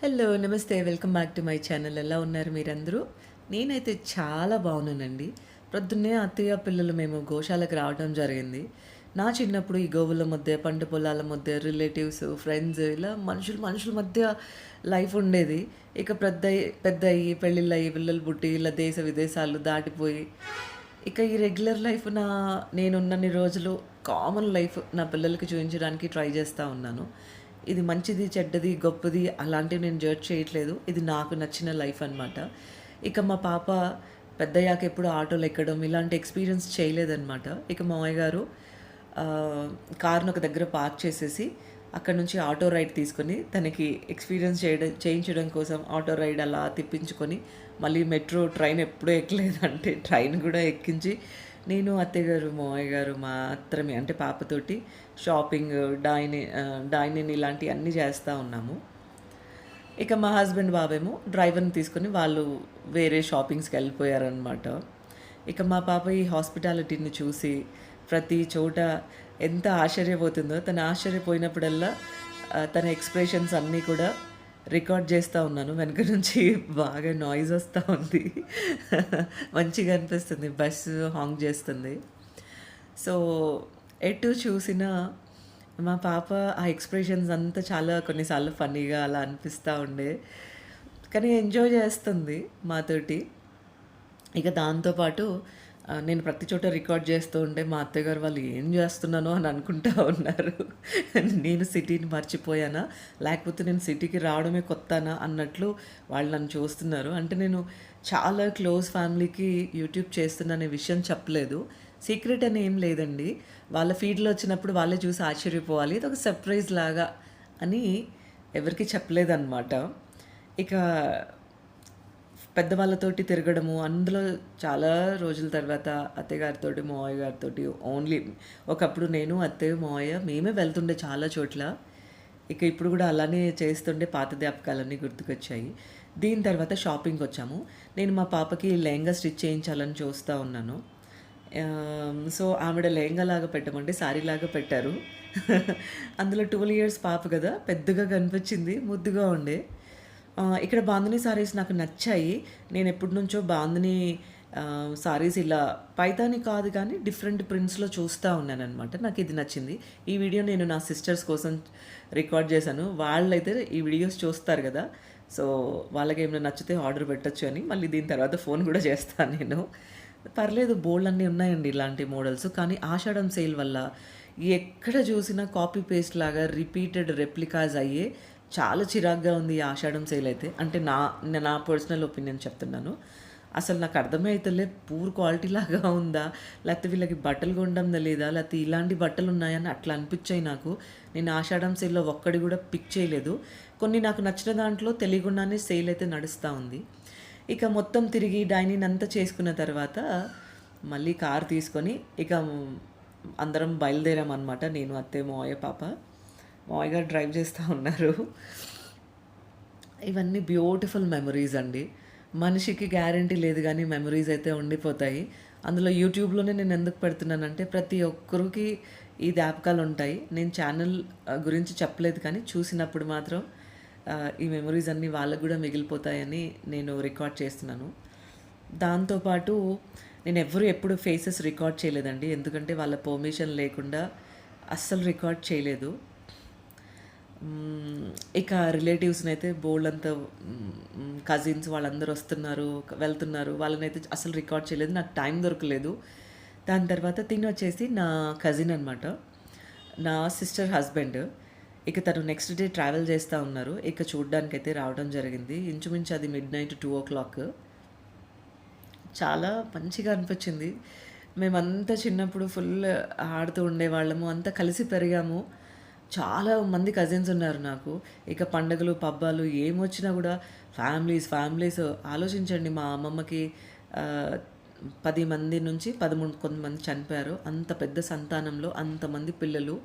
Hello నమస్తే. Welcome back to my channel. ఎలా ఉన్నారు మీరందరూ? నేనైతే చాలా బాగున్నానండి. ప్రొద్దున్నే అత్తయ్య పిల్లలు మేము గోశాలకు రావడం జరిగింది. నా చిన్నప్పుడు ఈ గోవుల మధ్య పంట పొలాల మధ్య రిలేటివ్స్ ఫ్రెండ్స్ ఇలా మనుషులు మనుషుల మధ్య లైఫ్ ఉండేది. ఇక పెద్ద పెద్ద అయ్యి పెళ్ళిళ్ళు అయ్యి పిల్లలు పుట్టి ఇలా దేశ విదేశాలు దాటిపోయి ఇక ఈ రెగ్యులర్ లైఫ్ నా నేనున్నన్ని రోజులు కామన్ లైఫ్ నా పిల్లలకి చూపించడానికి ట్రై చేస్తూ ఉన్నాను. ఇది మంచిది చెడ్డది గొప్పది అలాంటివి నేను జడ్జ్ చేయట్లేదు. ఇది నాకు నచ్చిన లైఫ్ అనమాట ఇక మా పాప పెద్దయ్యాక ఎప్పుడు ఆటోలు ఎక్కడం ఇలాంటి ఎక్స్పీరియన్స్ చేయలేదన్నమాట. ఇక మామయ్య గారు కార్ను ఒక దగ్గర పార్క్ చేసేసి అక్కడ నుంచి ఆటో రైడ్ తీసుకొని తనకి ఎక్స్పీరియన్స్ చేయడం చేయించడం కోసం ఆటో రైడ్ అలా తిప్పించుకొని మళ్ళీ మెట్రో ట్రైన్ ఎప్పుడూ ఎక్కలేదంటే ట్రైన్ కూడా ఎక్కించి నేను అత్తయ్య గారు మావయ్య గారు మాత్రమే అంటే పాపతోటి షాపింగ్ డైనింగ్ డైనింగ్ ఇలాంటివి అన్నీ చేస్తూ ఉన్నాము. ఇక మా హస్బెండ్ బాబేమో డ్రైవర్ని తీసుకొని వాళ్ళు వేరే షాపింగ్స్కి వెళ్ళిపోయారనమాట ఇక మా పాప ఈ హాస్పిటాలిటీని చూసి ప్రతి చోట ఎంత ఆశ్చర్యపోతుందో తను ఆశ్చర్యపోయినప్పుడల్లా తన ఎక్స్ప్రెషన్స్ అన్నీ కూడా రికార్డ్ చేస్తూ ఉన్నాను. వెనక నుంచి బాగా నాయిస్ వస్తూ ఉంది. మంచిగా అనిపిస్తుంది. బస్సు హాంగ్ చేస్తుంది. సో ఎటు చూసినా మా పాప ఆ ఎక్స్ప్రెషన్స్ అంతా చాలా కొన్నిసార్లు ఫన్నీగా అలా అనిపిస్తూ ఉండే. కానీ ఎంజాయ్ చేస్తుంది మాతోటి. ఇక దాంతోపాటు నేను ప్రతి చోట రికార్డ్ చేస్తూ ఉంటే మా అత్తగారు వాళ్ళు ఏం చేస్తున్నానో అని అనుకుంటా ఉన్నారు. నేను సిటీని మర్చిపోయానా? లేకపోతే నేను సిటీకి రావడమే కొత్తనా అన్నట్లు వాళ్ళు నన్ను చూస్తున్నారు. అంటే నేను చాలా క్లోజ్ ఫ్యామిలీకి యూట్యూబ్ చేస్తున్న విషయం చెప్పలేదు. సీక్రెట్ అని ఏం లేదండి. వాళ్ళ ఫీడ్లో వచ్చినప్పుడు వాళ్ళే చూసి ఆశ్చర్యపోవాలి. ఇది ఒక సర్ప్రైజ్ లాగా అని ఎవరికి చెప్పలేదన్నమాట. ఇక పెద్దవాళ్ళతోటి తిరగడము అందులో చాలా రోజుల తర్వాత అత్తయ్య గారితో మావయ్య గారితో ఓన్లీ ఒకప్పుడు నేను అత్తయ్య మావయ్య మేమే వెళ్తుండే చాలా చోట్ల. ఇక ఇప్పుడు కూడా అలానే చేస్తుండే పాత జ్ఞాపకాలన్నీ గుర్తుకొచ్చాయి. దీని తర్వాత షాపింగ్కి వచ్చాము. నేను మా పాపకి లెహంగా స్టిచ్ చేయించాలని చూస్తూ ఉన్నాను. సో ఆవిడ లెహంగా లాగా పెట్టమంటే సారీ లాగా పెట్టారు. అందులో ట్వెల్వ్ ఇయర్స్ పాప కదా పెద్దగా కనిపించింది ముద్దుగా ఉండే. ఇక్కడ బాందిని సారీస్ నాకు నచ్చాయి. నేను ఎప్పటి నుంచో బాందిని సారీస్ ఇలా పైతాని కాదు కానీ డిఫరెంట్ ప్రింట్స్లో చూస్తూ ఉన్నానమాట నాకు ఇది నచ్చింది. ఈ వీడియో నేను నా సిస్టర్స్ కోసం రికార్డ్ చేశాను. వాళ్ళైతే ఈ వీడియోస్ చూస్తారు కదా. సో వాళ్ళకి ఏమైనా నచ్చితే ఆర్డర్ పెట్టచ్చు అని మళ్ళీ దీని తర్వాత ఫోన్ కూడా చేస్తాను నేను. పర్లేదు బోల్డ్ అన్నీ ఉన్నాయండి ఇలాంటి మోడల్స్. కానీ ఆషాఢం సేల్ వల్ల ఎక్కడ చూసినా కాపీ పేస్ట్ లాగా రిపీటెడ్ రెప్లికాస్ అయ్యే చాలా చిరాగ్గా ఉంది ఈ ఆషాఢం సేల్ అయితే. అంటే నా నా పర్సనల్ ఒపీనియన్ చెప్తున్నాను. అసలు నాకు అర్థమే అవుతలే పూర్ క్వాలిటీ లాగా ఉందా? లేకపోతే వీళ్ళకి బట్టలు కొనడం లేదా లేకపోతే ఇలాంటి బట్టలు ఉన్నాయని అట్లా అనిపించాయి నాకు. నేను ఆషాఢం సేల్లో ఒక్కడి కూడా పిక్ చేయలేదు. కొన్ని నాకు నచ్చిన దాంట్లో తెలియకుండానే సేల్ అయితే నడుస్తూ ఉంది. ఇక మొత్తం తిరిగి డైనింగ్ అంతా చేసుకున్న తర్వాత మళ్ళీ కార్ తీసుకొని ఇక అందరం బయలుదేరామన్నమాట. నేను అత్తే మోయ పాప. మావయ్య గారు డ్రైవ్ చేస్తూ ఉన్నారు. ఇవన్నీ బ్యూటిఫుల్ మెమరీస్ అండి. మనిషికి గ్యారంటీ లేదు కానీ మెమరీస్ అయితే ఉండిపోతాయి. అందులో యూట్యూబ్లోనే నేను ఎందుకు పెడుతున్నానంటే ప్రతి ఒక్కరికి ఈ జ్ఞాపకాలు ఉంటాయి. నేను ఛానల్ గురించి చెప్పలేదు కానీ చూసినప్పుడు మాత్రం ఈ మెమరీస్ అన్నీ వాళ్ళకు కూడా మిగిలిపోతాయని నేను రికార్డ్ చేస్తున్నాను. దాంతోపాటు నేను ఎవరు ఎప్పుడు ఫేసెస్ రికార్డ్ చేయలేదండి. ఎందుకంటే వాళ్ళ పర్మిషన్ లేకుండా అస్సలు రికార్డ్ చేయలేదు. ఇక రిలేటివ్స్ని అయితే బోల్డ్ అంతా కజిన్స్ వాళ్ళందరూ వస్తున్నారు వెళ్తున్నారు. వాళ్ళని అయితే అసలు రికార్డ్ చేయలేదు నాకు టైం దొరకలేదు. దాని తర్వాత తిని వచ్చేసి నా కజిన్ అనమాట నా సిస్టర్ హస్బెండ్. ఇక తను నెక్స్ట్ డే ట్రావెల్ చేస్తూ ఉన్నారు. ఇక చూడ్డానికైతే రావడం జరిగింది. ఇంచుమించు అది midnight two o'clock. చాలా మంచిగా అనిపించింది. మేమంతా చిన్నప్పుడు ఫుల్ ఆడుతూ ఉండేవాళ్ళము. అంతా కలిసి పెరిగాము. చాలా మంది కజిన్స్ ఉన్నారు నాకు. ఇక పండగలు పబ్బాలు ఏమొచ్చినా కూడా ఫ్యామిలీస్ ఫ్యామిలీస్ ఆలోచించండి. మా అమ్మమ్మకి పది మంది నుంచి పదమూడు కొంతమంది చనిపోయారు. అంత పెద్ద సంతానంలో అంతమంది పిల్లలు.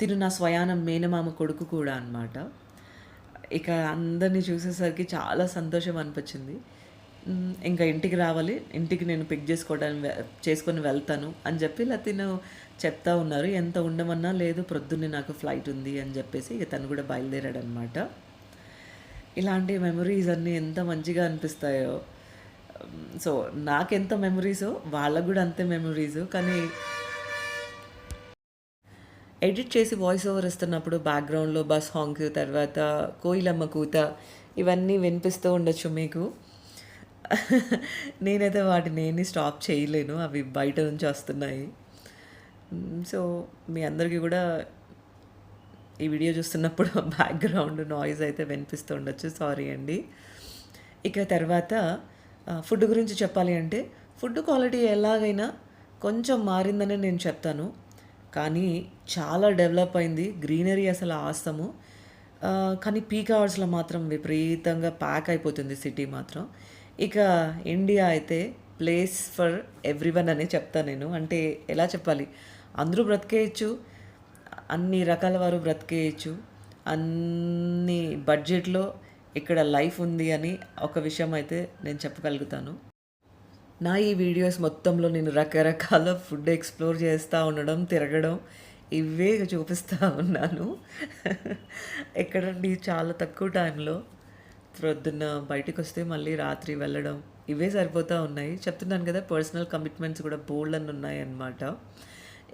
తిను నా స్వయానం మేనమామ కొడుకు కూడా అనమాట ఇక అందరినీ చూసేసరికి చాలా సంతోషం అనిపించింది. ఇంకా ఇంటికి రావాలి. ఇంటికి నేను పిక్ చేసుకోవడానికి చేసుకొని వెళ్తాను అని చెప్పి ఇలా తిను చెప్తా ఉన్నారు ఎంత ఉండమన్నా లేదు ప్రొద్దున్నే నాకు ఫ్లైట్ ఉంది అని చెప్పేసి ఇక తను కూడా బయలుదేరాడనమాట ఇలాంటి మెమరీస్ అన్నీ ఎంత మంచిగా అనిపిస్తాయో. సో, నాకెంత మెమరీసో వాళ్ళకు కూడా అంతే మెమరీస్ కానీ ఎడిట్ చేసి వాయిస్ ఓవర్ ఇస్తున్నప్పుడు బ్యాక్‌గ్రౌండ్‌లో బస్ హాంక్, తర్వాత కోయిలమ్మ కూత ఇవన్నీ వినిపిస్తూ ఉండొచ్చు మీకు. నేనైతే వాటిని స్టాప్ చేయలేను. అవి బయట నుంచి వస్తున్నాయి. Mm, సో, మీ అందరికీ కూడా ఈ వీడియో చూస్తున్నప్పుడు బ్యాక్‌గ్రౌండ్ నాయిస్ అయితే వినిపిస్తూ ఉండొచ్చు. సారీ అండి. ఇక తర్వాత ఫుడ్ గురించి చెప్పాలి అంటే ఫుడ్ క్వాలిటీ ఎలాగైనా కొంచెం మారిందనే నేను చెప్తాను. కానీ చాలా డెవలప్ అయింది. గ్రీనరీ అసలు ఆస్తము కానీ పీక్ అవర్స్‌లో మాత్రం విపరీతంగా ప్యాక్ అయిపోతుంది సిటీ మాత్రం. ఇక ఇండియా అయితే ప్లేస్ ఫర్ ఎవ్రీవన్ అనే చెప్తాను నేను. అంటే ఎలా చెప్పాలి? అందరూ బ్రతికేయొచ్చు. అన్ని రకాల వారు బ్రతికేయచ్చు అన్ని బడ్జెట్‌లో ఇక్కడ లైఫ్ ఉంది అని ఒక విషయం అయితే నేను చెప్పగలుగుతాను. నా ఈ వీడియోస్ మొత్తంలో నేను రకరకాల ఫుడ్ ఎక్స్‌ప్లోర్ చేస్తూ ఉండడం, తిరగడం ఇవే చూపిస్తూ ఉన్నాను. ఎక్కడండి చాలా తక్కువ టైంలో ప్రొద్దున్న బయటికొస్తే మళ్ళీ రాత్రి వెళ్ళడం ఇవే సరిపోతూ ఉన్నాయి. చెప్తున్నాను కదా! పర్సనల్ కమిట్మెంట్స్ కూడా బోలెడన్ని ఉన్నాయన్నమాట.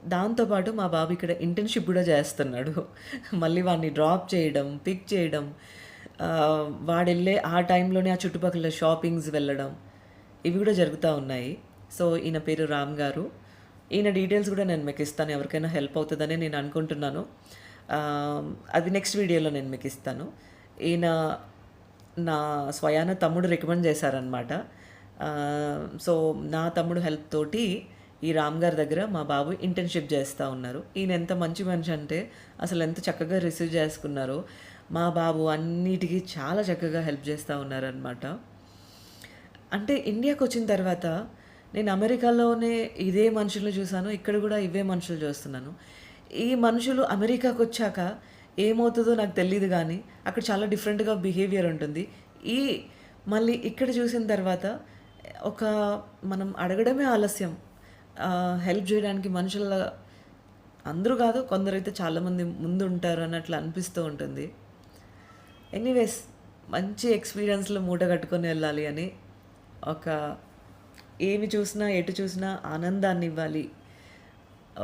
దాంతో పాటు మా బాబు ఇక్కడ ఇంటర్న్‌షిప్ కూడా చేస్తున్నాడు. మళ్ళీ వాడిని డ్రాప్ చేయడం, పిక్ చేయడం వాడెళ్ళే ఆ టైంలోనే ఆ చుట్టుపక్కల షాపింగ్స్ వెళ్ళడం ఇవి కూడా జరుగుతూ ఉన్నాయి. సో, ఈయన పేరు రామ్ గారు. ఈయన డీటెయిల్స్ కూడా నేను మీకు ఇస్తాను ఎవరికైనా హెల్ప్ అవుతుందని నేను అనుకుంటున్నాను. అది నెక్స్ట్ వీడియోలో నేను మీకు ఇస్తాను ఈయన నా స్వయాన తమ్ముడు రికమెండ్ చేశారనమాట. సో, నా తమ్ముడు హెల్ప్ తోటి ఈ రామ్ గారి దగ్గర మా బాబు ఇంటర్న్‌షిప్ చేస్తూ ఉన్నారు. ఈయన ఎంత మంచి మనిషి అంటే అసలు ఎంత చక్కగా రిసీవ్ చేసుకున్నారో. మా బాబు అన్నిటికీ చాలా చక్కగా హెల్ప్ చేస్తూ ఉన్నారనమాట. అంటే ఇండియాకి వచ్చిన తర్వాత నేను అమెరికాలోనే ఇదే మనుషుల్ని చూశాను ఇక్కడ కూడా ఇవే మనుషులు చూస్తున్నాను. ఈ మనుషులు అమెరికాకు వచ్చాక ఏమవుతుందో నాకు తెలియదు కానీ అక్కడ చాలా డిఫరెంట్‌గా బిహేవియర్ ఉంటుంది. ఈ మళ్ళీ ఇక్కడ చూసిన తర్వాత ఒక మనం అడగడమే ఆలస్యం. హెల్ప్ చేయడానికి మనుషుల అందరూ కాదు కొందరైతే చాలామంది ముందు ఉంటారు అన్నట్లు అనిపిస్తూ ఉంటుంది. ఎనీవేస్ మంచి ఎక్స్పీరియన్స్లో మూట కట్టుకొని వెళ్ళాలి అని ఒక ఏమి చూసినా, ఎటు చూసినా ఆనందాన్ని ఇవ్వాలి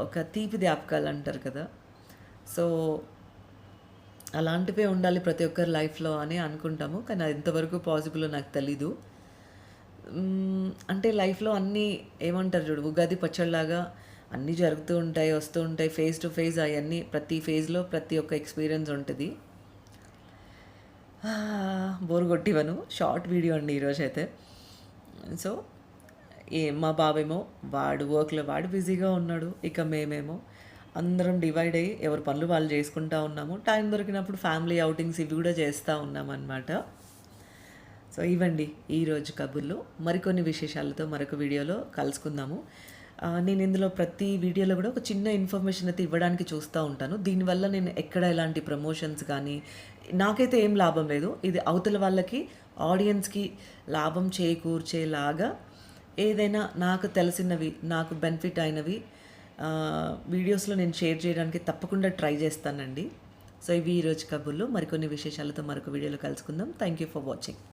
ఒక తీపి జ్ఞాపకాలు అంటారు కదా! సో, అలాంటివే ఉండాలి ప్రతి ఒక్కరి లైఫ్‌లో అని అనుకుంటాము. కానీ అది ఎంతవరకు పాసిబుల్ నాకు తెలీదు. అంటే లైఫ్‌లో అన్నీ ఏమంటారు చూడు ఉగాది పచ్చడిలాగా అన్నీ జరుగుతూ ఉంటాయి, వస్తూ ఉంటాయి. ఫేస్ టు ఫేస్ అవన్నీ ప్రతి ఫేజ్‌లో ప్రతి ఒక్క ఎక్స్‌పీరియన్స్ ఉంటుంది బోర్ కొట్టివను. షార్ట్ వీడియో అండి ఈరోజైతే. సో, ఏ మా బాబేమో వాడు వర్క్‌లో వాడు బిజీగా ఉన్నాడు. ఇక మేమేమో అందరం డివైడ్ అయ్యి ఎవరి పనులు వాళ్ళు చేసుకుంటా ఉన్నాము. టైం దొరికినప్పుడు ఫ్యామిలీ ఔటింగ్స్ ఇవి కూడా చేస్తూ ఉన్నాం అనమాట సో, ఇవ్వండి ఈరోజు కబుర్లు. మరికొన్ని విశేషాలతో మరొక వీడియోలో కలుసుకుందాము. నేను ఇందులో ప్రతి వీడియోలో కూడా ఒక చిన్న ఇన్ఫర్మేషన్ అయితే ఇవ్వడానికి చూస్తూ ఉంటాను. దీనివల్ల నేను ఎక్కడ ఎలాంటి ప్రమోషన్స్ కానీ నాకైతే ఏం లాభం లేదు. ఇది అవతల వాళ్ళకి ఆడియన్స్‌కి లాభం చేకూర్చేలాగా ఏదైనా నాకు తెలిసినవి, నాకు బెనిఫిట్ అయినవి వీడియోస్‌లో నేను షేర్ చేయడానికి తప్పకుండా ట్రై చేస్తానండి. సో, ఇవి ఈరోజు కబుర్లు. మరికొన్ని విశేషాలతో మరొక వీడియోలో కలుసుకుందాం. Thank you for watching.